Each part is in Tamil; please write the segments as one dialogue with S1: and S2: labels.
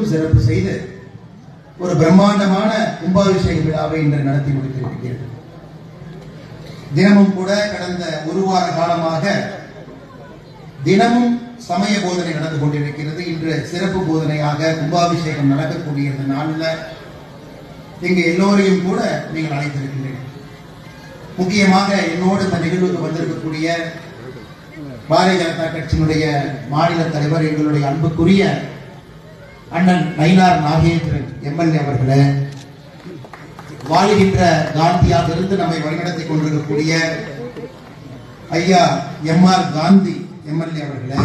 S1: எல்லோருக்கும் சிறப்பு செய்து ஒரு பிரம்மாண்டமான கும்பாபிஷேக விழாவை இன்று நடத்தி முடித்திருக்கிறீர்கள் தினமும் கூட கடந்த ஒரு வார காலமாக தினமும் சமய போதனை நடந்து கொண்டிருக்கிறது. இன்று சிறப்பு போதனையாக கும்பாபிஷேகம் நடக்கக்கூடிய இந்த நாளில் இங்கு எல்லோரையும் கூட நீங்கள் அழைத்திருக்கின்றீர்கள் முக்கியமாக என்னோடு இந்த நிகழ்வுக்கு வந்திருக்கக்கூடிய பாரதிய ஜனதா கட்சியினுடைய மாநில தலைவர் எங்களுடைய அன்புக்குரிய அண்ணன் மயிலார் நாகேந்திரன் எம்எல்ஏ அவர்களே வாழுகின்ற காந்தியாக இருந்து நம்மை வழிநடத்திக் கொண்டிருக்கக்கூடிய ஐயா எம் ஆர் காந்தி எம்எல்ஏ அவர்களே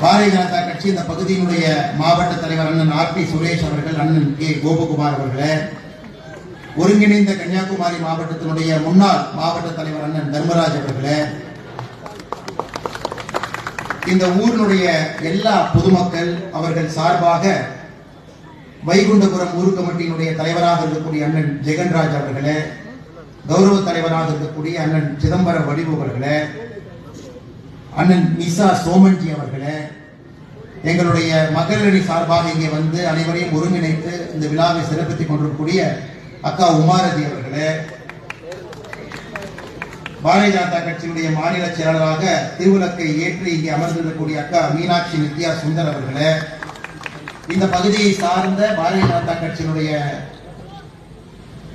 S1: பாரதிய ஜனதா கட்சி இந்த பகுதியினுடைய மாவட்ட தலைவர் அண்ணன் ஆர் பி சுரேஷ் அவர்கள் அண்ணன் கே கோபகுமார் அவர்களே ஒருங்கிணைந்த கன்னியாகுமரி மாவட்டத்தினுடைய முன்னாள் மாவட்ட தலைவர் அண்ணன் தர்மராஜ் அவர்களே இந்த ஊரினுடைய எல்லா பொதுமக்கள் அவர்கள் சார்பாக வைகுண்டபுரம் ஊர் கமிட்டியினுடைய தலைவராக இருக்கக்கூடிய அண்ணன் ஜெகன்ராஜ் அவர்களே கௌரவ தலைவராக இருக்கக்கூடிய அண்ணன் சிதம்பர வடிவு அவர்களே அண்ணன் நிசா சோமன்ஜி அவர்களே எங்களுடைய மகளிரணி சார்பாக இங்கே வந்து அனைவரையும் ஒருங்கிணைத்து இந்த விழாவை சிறப்பித்துக் கொண்டிருக்கக்கூடிய அக்கா உமாரதி அவர்களே பாரதிய ஜனதா கட்சியினுடைய மாநில செயலாளராக திருவிளக்கை ஏற்றி இங்கே அமர்ந்திருக்கக்கூடிய அக்கா மீனாட்சி நித்யா சுந்தர் அவர்களே இந்த பகுதியை சார்ந்த பாரதிய ஜனதா கட்சியினுடைய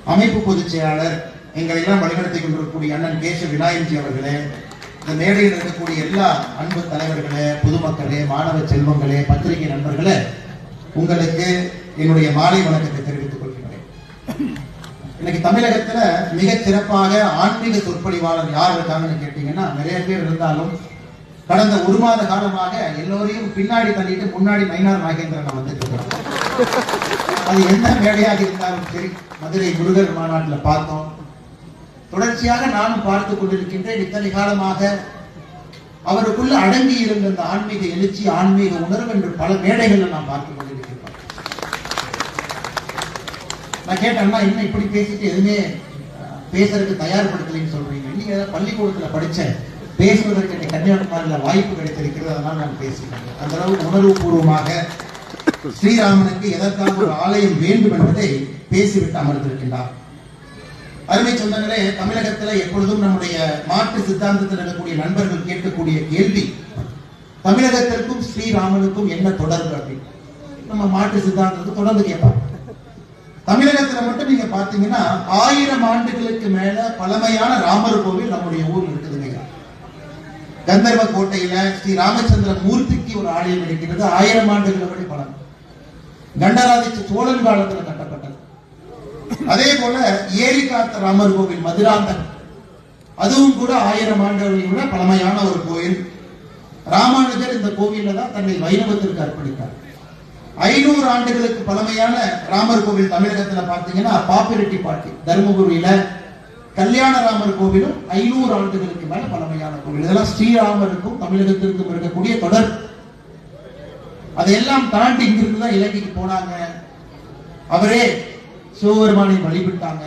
S1: அமைப்பு பொதுச் செயலாளர் எங்களை எல்லாம் வழிநடத்திக் கொண்டிருக்கக்கூடிய அண்ணன் கேச விநாயகி அவர்களே இந்த மேடையில் இருக்கக்கூடிய எல்லா அன்பு தலைவர்களே பொதுமக்களே மாணவ செல்வங்களே பத்திரிகை நண்பர்களே உங்களுக்கு என்னுடைய மாலை வணக்கத்தை இன்னைக்கு தமிழகத்துல மிக சிறப்பாக ஆன்மீக சொற்பொழிவாளர் யார் இருக்காங்கன்னு கேட்டீங்கன்னா நிறைய பேர் இருந்தாலும் கடந்த ஒரு மாத காலமாக எல்லோரையும் பின்னாடி தள்ளிட்டு முன்னாடி மைனார் நாகேந்திரன் வந்துட்டு அது எந்த மேடையாக இருந்தாலும் சரி மதுரை முருகர் மாநாட்டில் பார்த்தோம். தொடர்ச்சியாக நானும் பார்த்து கொண்டிருக்கின்றேன். இத்தனை காலமாக அவருக்குள்ள அடங்கி இருந்த அந்த ஆன்மீக எழுச்சி ஆன்மீக உணர்வு என்று பல மேடைகளில் நாம் பார்த்து கொண்டிருக்கிறோம் நான் கேட்டேன்னா என்ன இப்படி பேசிட்டு எதுவுமே பேசுறதுக்கு தயார்படுத்தலைன்னு சொல்றீங்க. நீங்க பள்ளிக்கூடத்துல படிச்சேன் பேசுவதற்கு எனக்கு கன்னியாகுமரியில வாய்ப்பு கிடைத்திருக்கிறது அதனால நான் பேசுகிறேன் அந்த அளவுக்கு உணர்வு பூர்வமாக ஸ்ரீராமனுக்கு எதற்காக ஒரு ஆலயம் வேண்டும் என்பதை பேசிவிட்டு அமர்ந்திருக்கின்றார். அருமை சொந்தங்களே தமிழகத்துல எப்பொழுதும் நம்முடைய மாற்று சித்தாந்தத்தில் இருக்கக்கூடிய நண்பர்கள் கேட்கக்கூடிய கேள்வி தமிழகத்திற்கும் ஸ்ரீராமனுக்கும் என்ன தொடர்பு அப்படின்னு. நம்ம மாற்று சித்தாந்தத்தை தொடர்ந்து கேட்பாங்க தமிழகத்துல மட்டும் நீங்க பாத்தீங்கன்னா ஆயிரம் ஆண்டுகளுக்கு மேல பழமையான ராமர் கோவில் நம்முடைய ஊர் இருக்குதுங்க. கந்தர்வ கோட்டையில ஸ்ரீ ராமச்சந்திர மூர்த்திக்கு ஒரு ஆலயம் இருக்கிறது ஆயிரம் ஆண்டுகளை படி பழம் கண்டராதித்த சோழன் காலத்துல கட்டப்பட்டது. அதே போல ஏரிகாத்த ராமர் கோவில் மதுராந்தன் அதுவும் கூட ஆயிரம் ஆண்டுகளில் விட பழமையான ஒரு கோயில். ராமானுஜர் இந்த கோவில்ல தான் தன்னை வைணவத்திற்கு அர்ப்பணித்தார். ஐநூறு ஆண்டுகளுக்கு பழமையான ராமர் கோவில் தமிழகத்துல பார்த்தீங்கன்னா பாப்பிரெட்டி பாட்டி தருமபுரியில கல்யாண ராமர் கோவிலும் ஐநூறு ஆண்டுகளுக்கு மேல பழமையான கோவில். இதெல்லாம் ஸ்ரீராமருக்கும் தமிழகத்திற்கும் இருக்கக்கூடிய தொடர். அதையெல்லாம் தாண்டி இங்கிருந்து தான் இலங்கைக்கு போனாங்க. அவரே சிவபெருமானை வழிபட்டாங்க.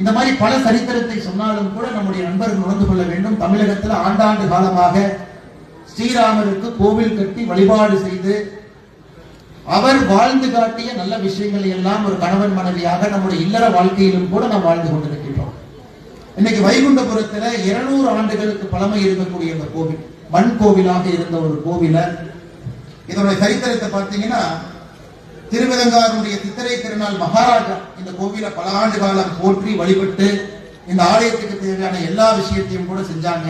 S1: இந்த மாதிரி பல சரித்திரத்தை சொன்னாலும் கூட நம்முடைய நண்பர்கள் உணர்ந்து கொள்ள வேண்டும். தமிழகத்தில் ஆண்டாண்டு காலமாக ஸ்ரீராமருக்கு கோவில் கட்டி வழிபாடு செய்து அவர் வாழ்ந்து காட்டிய நல்ல விஷயங்களை எல்லாம் ஒரு கணவன் மனைவியாக நம்முடைய இல்லற வாழ்க்கையிலும் கூட நாம் வாழ்ந்து கொண்டிருக்கின்றோம். இன்னைக்கு வைகுண்டபுரத்துல இருநூறு ஆண்டுகளுக்கு பழமை இருக்கக்கூடிய இந்த கோவில் மண் கோவிலாக இருந்த ஒரு கோவில இதனுடைய சரித்திரத்தை பார்த்தீங்கன்னா திருவிதங்காருடைய சித்திரை திருநாள் மகாராஜா இந்த கோவிலை பல ஆண்டு காலம் போற்றி வழிபட்டு இந்த ஆலயத்துக்கு தேவையான எல்லா விஷயத்தையும் கூட செஞ்சாங்க.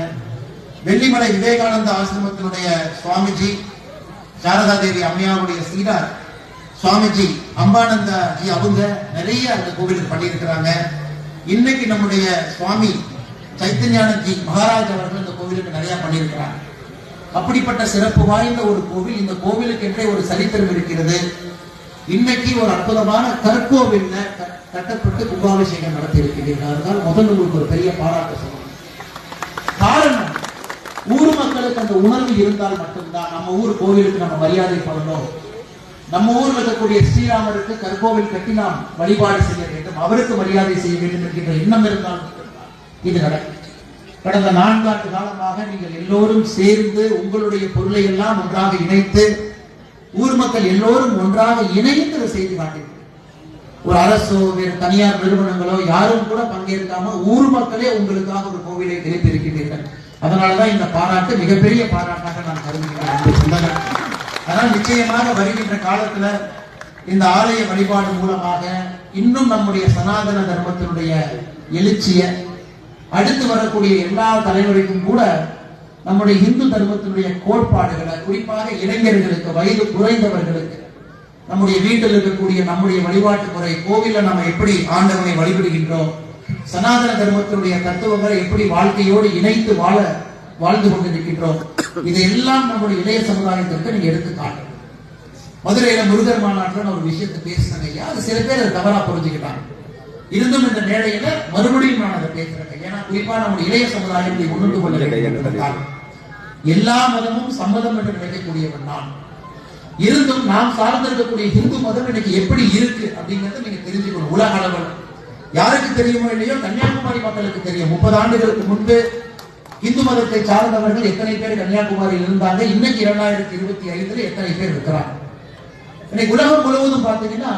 S1: வெள்ளிமலை விவேகானந்த ஆசிரமத்தினுடைய சுவாமிஜி சாரதா தேவி அம்மையாவுடைய சீடார் சுவாமிஜி அம்பானந்தா ஜி அவங்க நிறைய அந்த கோவிலுக்கு பண்ணியிருக்கிறாங்க. இன்னைக்கு நம்முடைய சுவாமி சைத்தன்யானந்தி மகாராஜ் அவர்கள் இந்த கோவிலுக்கு நிறைய பண்ணியிருக்கிறாங்க. அப்படிப்பட்ட சிறப்பு வாய்ந்த ஒரு கோவில் இந்த கோவிலுக்கு என்றே ஒரு சரித்திரம் இருக்கிறது. இன்னைக்கு ஒரு அற்புதமான கற்கோவில்ல கட்டப்பட்டு கும்பாபிஷேகம் நடத்தி இருக்கிறீர்கள் அதனால் உங்களுக்கு ஒரு பெரிய பாராட்டு சொல்லணும். மக்களுக்கு அந்த உணர்வு இருந்தால் மட்டும்தான் நம்ம ஊர் கோவிலுக்கு நம்ம மரியாதை பண்ணணும். நம்ம ஊர்ல இருக்கக்கூடிய ஸ்ரீராமருக்கு கற்கோவில் கட்டி நாம் வழிபாடு செய்ய வேண்டும் அவருக்கு மரியாதை செய்ய வேண்டும் என்கின்ற எண்ணம் இருந்தால் மட்டும்தான் இது நடக்கும். கடந்த நான்காண்டு காலமாக நீங்கள் எல்லோரும் சேர்ந்து உங்களுடைய பொருளை எல்லாம் ஒன்றாக இணைத்து ஊர் மக்கள் எல்லோரும் ஒன்றாக இணைந்து செய்து காட்டியிருக்கிறார் ஒரு அரசோ வேறு தனியார் நிறுவனங்களோ யாரும் கூட பங்கேற்காம ஊர் மக்களே உங்களுக்காக ஒரு கோவிலை எழுப்பியிருக்கின்றீர்கள் அதனாலதான் இந்த பாராட்டு மிகப்பெரிய பாராட்டாக நான் கருதுகிறேன் அதனால் நிச்சயமாக வருகின்ற காலத்துல இந்த ஆலய வழிபாடு மூலமாக இன்னும் நம்முடைய சனாதன தர்மத்தினுடைய எழுச்சிய அடுத்து வரக்கூடிய எல்லா தலைமுறைக்கும் கூட நம்முடைய இந்து தர்மத்தினுடைய கோட்பாடுகளை குறிப்பாக இளைஞர்களுக்கு வயது குறைந்தவர்களுக்கு நம்முடைய வீட்டில் இருக்கக்கூடிய நம்முடைய வழிபாட்டு முறை கோவில நம்ம எப்படி ஆண்டவனை வழிபடுகின்றோம் சனாதன தர்மத்தினுடைய தத்துவங்களை எப்படி வாழ்க்கையோடு இணைத்து வாழ வாழ்ந்து கொண்டிருக்கின்றோம்? இதையெல்லாம் நம்முடைய இளைய சமுதாயத்திற்கு நீங்க எடுத்து காட்டணும். மதுரையில முருகர் மாநாட்டில் ஒரு விஷயத்தை பேசினாங்க ஐயா. அது சில பேர் அதை தவறா புரிஞ்சுக்கிட்டாங்க. இருந்தும் இந்த மேடையில மறுபடியும் நான் அதை பேசுறேன் ஏன்னா குறிப்பா நம்முடைய இளைய சமுதாயம் இதை உணர்ந்து கொள்ள எல்லா மதமும் சம்மதம் என்று நினைக்கக்கூடியவன் நான். இருந்தும் நாம் சார்ந்திருக்கக்கூடிய இந்து மதம் இன்னைக்கு எப்படி இருக்கு அப்படிங்கறத நீங்க தெரிஞ்சுக்கணும். உலக அளவில். யாருக்கு தெரியுமோ இல்லையோ கன்னியாகுமரி மக்களுக்கு தெரியும். முப்பது ஆண்டுகளுக்கு முன்பு இந்து மதத்தை சார்ந்தவர்கள் எத்தனை பேர் கன்னியாகுமரியில் இருந்தாங்க? இன்னைக்கு இரண்டாயிரத்தி இருபத்தி ஐந்துல எத்தனை பேர் இருக்கிறாங்க? இன்னைக்கு உலகம் முழுவதும் பார்த்தீங்கன்னா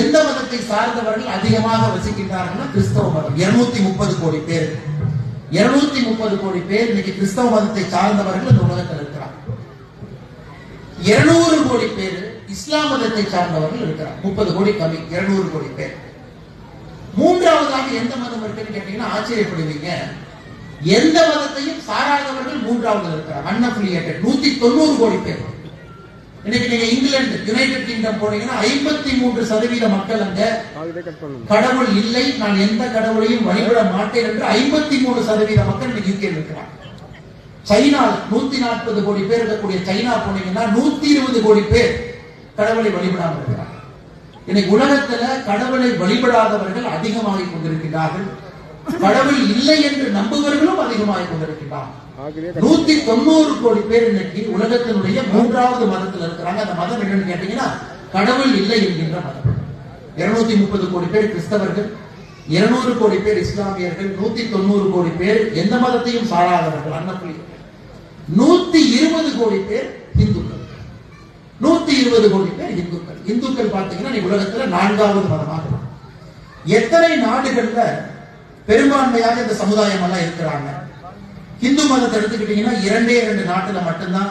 S1: எந்த மதத்தை சார்ந்தவர்கள் அதிகமாக வசிக்கின்றார்கள்னா கிறிஸ்தவ மதம். இருநூத்தி முப்பது கோடி பேர். இருநூத்தி முப்பது கோடி பேர் இன்னைக்கு கிறிஸ்தவ மதத்தை சார்ந்தவர்கள் இந்த உலகத்தில் இருக்கிறாங்க. இருநூறு கோடி பேர் இஸ்லாம் மதத்தை சார்ந்தவர்கள் இருக்கிறார் முப்பது கோடி கம்மி இருநூறு கோடி பேர். மூன்றாவதாக எந்த மதம் இருக்குன்னு கேட்டீங்கன்னா ஆச்சரியப்படுவீங்க. எந்த மதத்தையும் சாராதவர்கள் மூன்றாவது இருக்கிறார். அன்அஃபிலியேட்டட் நூத்தி தொண்ணூறு கோடி பேர். இன்னைக்கு நீங்க இங்கிலாந்து யுனைடெட் கிங்டம் போனீங்கன்னா ஐம்பத்தி மூன்று சதவீத மக்கள் அங்க கடவுள் இல்லை. நான் எந்த கடவுளையும் வழிபட மாட்டேன் என்று ஐம்பத்தி மூணு சதவீத மக்கள் இன்னைக்கு யூகே இருக்கிறாங்க. சைனா நூத்தி நாற்பது கோடி பேர் இருக்கக்கூடிய சைனா போனீங்கன்னா நூத்தி இருபது கோடி பேர் கடவுளை வழிபடாம இருக்கிறார் இன்னைக்கு உலகத்துல கடவுளை வழிபடாதவர்கள் அதிகமாகிக் கொண்டிருக்கிறார்கள் கடவுள் இல்லை என்று நம்புவர்களும் அதிகமாகிக் கொண்டிருக்கிறார்கள் நூத்தி தொண்ணூறு கோடி பேர் இன்னைக்கு உலகத்தினுடைய மூன்றாவது மதத்தில் இருக்கிறாங்க. அந்த மதம் என்னன்னு கேட்டீங்கன்னா கடவுள் இல்லை என்கின்ற மதம். இருநூத்தி முப்பது கோடி பேர் கிறிஸ்தவர்கள் இருநூறு கோடி பேர் இஸ்லாமியர்கள் நூத்தி தொண்ணூறு கோடி பேர் எந்த மதத்தையும் சாராதவர்கள் அன்னப்புலி நூத்தி இருபது கோடி பேர் நூத்தி இருபது கோடி பேர் இந்துக்கள். இந்துக்கள் பார்த்தீங்கன்னா உலகத்துல நான்காவது மதமாக எத்தனை நாடுகள்ல பெரும்பான்மையாக இந்த சமுதாயம் எல்லாம் இருக்கிறாங்க? இந்து மதத்தை எடுத்துக்கிட்டீங்கன்னா இரண்டே இரண்டு நாட்டுல மட்டும்தான்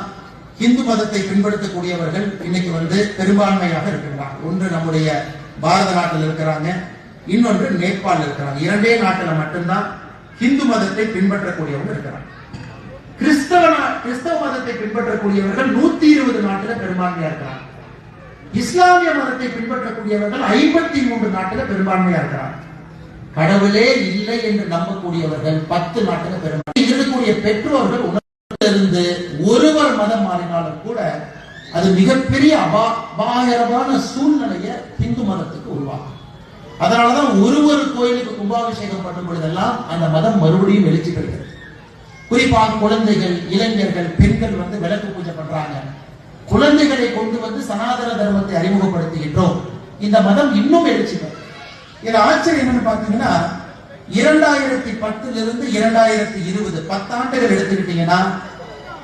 S1: இந்து மதத்தை பின்பற்றக்கூடியவர்கள் இன்னைக்கு வந்து பெரும்பான்மையாக இருக்கின்றாங்க. ஒன்று நம்முடைய பாரத நாட்டில் இருக்கிறாங்க இன்னொன்று நேபாள் இருக்கிறாங்க. இரண்டே நாட்டுல மட்டும்தான் இந்து மதத்தை பின்பற்றக்கூடியவங்க இருக்கிறாங்க. கிறிஸ்தவ கிறிஸ்தவ மதத்தை பின்பற்றக்கூடியவர்கள் நூத்தி இருபது நாட்டுல பெரும்பான்மையா இருக்கிறாங்க. இஸ்லாமிய மதத்தை பின்பற்றக்கூடியவர்கள் ஐம்பத்தி மூன்று நாட்டுல பெரும்பான்மையா இருக்கிறாங்க. கடவுளே இல்லை என்று நம்பக்கூடியவர்கள் பத்து நாட்டுல பெரும்பான்மை இருக்கக்கூடிய பெற்றோர்கள் உணர்ந்திருந்து ஒருவர் மதம் மாறினாலும் கூட அது மிகப்பெரிய அபா அபாயகரமான சூழ்நிலையை இந்து மதத்துக்கு உருவாகும் அதனாலதான் ஒரு ஒரு கோயிலுக்கு கும்பாபிஷேகம் பண்ணும் பொழுதெல்லாம் அந்த மதம் மறுபடியும் வெளிச்சு பெறுகிறது. குறிப்பாக குழந்தைகள் இளைஞர்கள் பெண்கள் வந்து விளக்கு பூஜை பண்றாங்க. குழந்தைகளை கொண்டு வந்து சனாதன தர்மத்தை அறிமுகப்படுத்துகின்றோம். இந்த மதம் இன்னும் எழுச்சி பெறும். இதுல ஆச்சரியம் என்னன்னு பாத்தீங்கன்னா இரண்டாயிரத்தி பத்துல இருந்து இரண்டாயிரத்தி இருபது பத்தாண்டுகள் எடுத்துக்கிட்டீங்கன்னா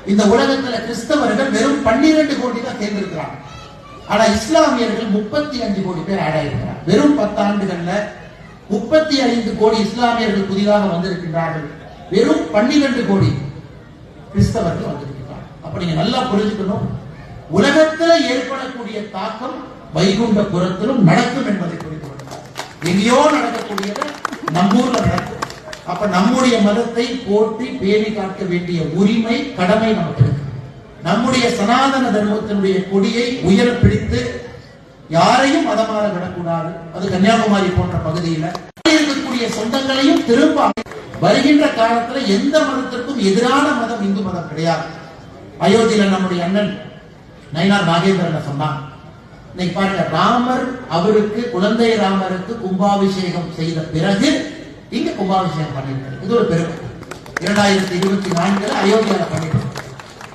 S1: இந்த உலகத்துல கிறிஸ்தவர்கள் வெறும் பன்னிரண்டு கோடி தான் சேர்ந்திருக்கிறாங்க. ஆனா இஸ்லாமியர்கள் முப்பத்தி அஞ்சு கோடி பேர் ஆட் வெறும் பத்தாண்டுகள்ல முப்பத்தி ஐந்து கோடி இஸ்லாமியர்கள் புதிதாக வந்திருக்கின்றார்கள். வெறும் பன்னிரண்டு கோடி கிறிஸ்தவர்கள் வந்திருக்கிறார் அப்ப நீங்க நல்லா புரிஞ்சுக்கணும். உலகத்துல ஏற்படக்கூடிய தாக்கம் வைகுண்டபுரத்திலும் நடக்கும் என்பதை குறித்து எங்கேயோ நடக்கக்கூடியது நம்மூர்ல நடக்கும். அப்ப நம்முடைய மதத்தை போற்றி பேணி காக்க வேண்டிய உரிமை கடமை நமக்கு இருக்கு. நம்முடைய சனாதன தர்மத்தினுடைய கொடியை உயர பிடித்து யாரையும் மதமாற விடக்கூடாது அது கன்னியாகுமரி போன்ற பகுதியில இருக்கக்கூடிய சொந்தங்களையும் திரும்ப வருகின்ற காலத்துல எந்த மதத்திற்கும் எதிரான மதம் இந்து மதம் கிடையாது. அயோத்தியில நம்முடைய அண்ணன் நயினார் நாகேந்திரன் சொன்னான். இன்னைக்கு பாருங்க ராமர் அவருக்கு குழந்தை ராமருக்கு கும்பாபிஷேகம் செய்த பிறகு இங்க கும்பாபிஷேகம் பண்ணிருக்காரு இது ஒரு பெருமை இரண்டாயிரத்தி இருபத்தி நான்குல அயோத்தியால பண்ணிருக்காரு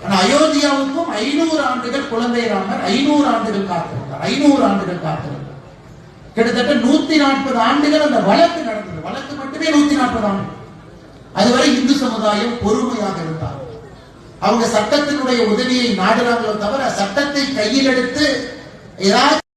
S1: ஆனா அயோத்தியாவுக்கும் ஐநூறு ஆண்டுகள் குழந்தை ராமர் ஐநூறு ஆண்டுகள் காத்திருந்தார். ஐநூறு ஆண்டுகள் காத்திருந்தார். கிட்டத்தட்ட நூத்தி நாற்பது ஆண்டுகள் அந்த வழக்கு நடந்தது. வழக்கு மட்டுமே நூத்தி நாற்பது ஆண்டுகள். அதுவரை இந்து சமுதாயம் பொறுமையாக இருந்தார் அவங்க சட்டத்தினுடைய உதவியை நாடுறாங்களோ தவிர சட்டத்தை கையில் எடுத்து ஏதாவது